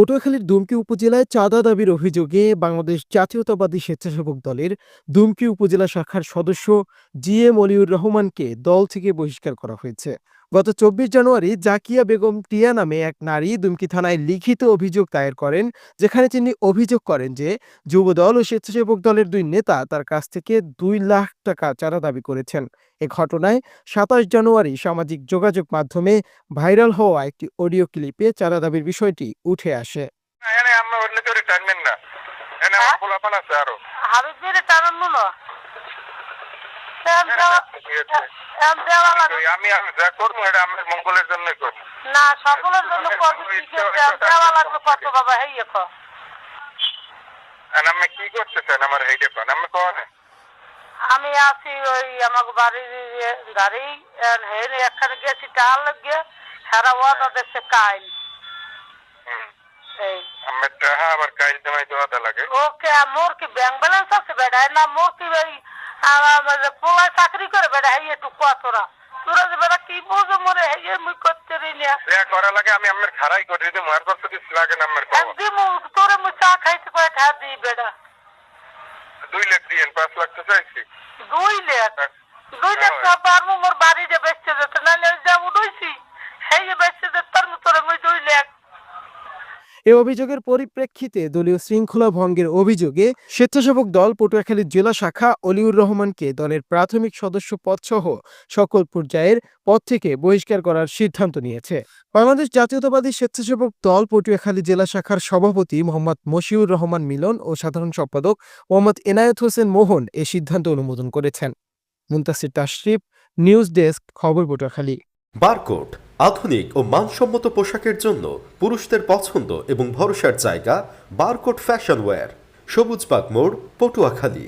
পটুয়াখালীর দুমকি উপজেলায় চাঁদা দাবির অভিযোগে বাংলাদেশ জাতীয়তাবাদী স্বেচ্ছাসেবক দলের দুমকি উপজেলা শাখার সদস্য জি এম অলিউর রহমানকে দল থেকে বহিষ্কার করা হয়েছে। গত চব্বিশ জানুয়ারি জাকিয়া বেগম টিয়া নামে এক নারী দুমকি থানায় লিখিত অভিযোগ দায়ের করেন যেখানে তিনি অভিযোগ করেন যে যুবদল ও স্বেচ্ছাসেবক দলের দুই নেতা তার কাছ থেকে দুই লাখ টাকা চাঁদা দাবি করেছেন। এ ঘটনায় সাতাশ জানুয়ারি সামাজিক যোগাযোগ মাধ্যমে ভাইরাল হওয়া একটি অডিও ক্লিপে চাঁদা দাবির বিষয়টি উঠে আসে। এনে আমরা অন্য কেউ টানবেন না। আমি আছে ওই আমার বাড়ির ইয়ে গাড়ি হেন এখানে গেছি টাল লাগে সারা ওয়াদা দেখছে কাইল আমি কাইল জমাই দেওয়া লাগে ওকে মোর কি ব্যাংক ব্যালেন্স আছে বেটা না মোর কি ওই পোলায় চাকরি করে বেটা হেয়ে একটু কতরা তোরা। যে বেটা কি বোঝো মরে হেয়ে মুই করতে রি না করা লাগে আমি আমার খারাই করে দিই মার পর তো কিছু লাগে না আমার খাওয়া। একদিন তোরে মুই চা খাইতে কয়ে খা দিই বেটা দুই লাখ দিয়েন পাঁচ লাখ তো চাইছি। দুই লাখ দুই লেখ সব পারব মোর বাড়িতে বেচতে যেতে নাহলে ওই যা উঠেছি সেই যে বেচতে যেতে পারব তোরে মুই দুই লেখ এ অভিযোগের পরিপ্রেক্ষিতে দলীয় শৃঙ্খলা ভঙ্গের অভিযোগে স্বেচ্ছাসেবক দল পটুয়াখালী জেলা শাখা অলিউর রহমানকে দলের প্রাথমিক সদস্য পদসহ সকল পর্যায়ের পদ থেকে বহিষ্কার করার সিদ্ধান্ত নিয়েছে। বাংলাদেশ জাতীয়তাবাদী স্বেচ্ছাসেবক দল পটুয়াখালী জেলা শাখার সভাপতি মোহাম্মদ মশিউর রহমান মিলন ও সাধারণ সম্পাদক মোহাম্মদ এনায়েত হোসেন মোহন এ সিদ্ধান্ত অনুমোদন করেছেন। মুন্তাসির তাশরিফ, নিউজ ডেস্ক, খবর পটুয়াখালী। বারকোট আধুনিক ও মানসম্মত পোশাকের জন্য পুরুষদের পছন্দ এবং ভরসার জায়গা বারকোট ফ্যাশন ওয়্যার। সবুজবাগ মোড় পটুয়াখালী।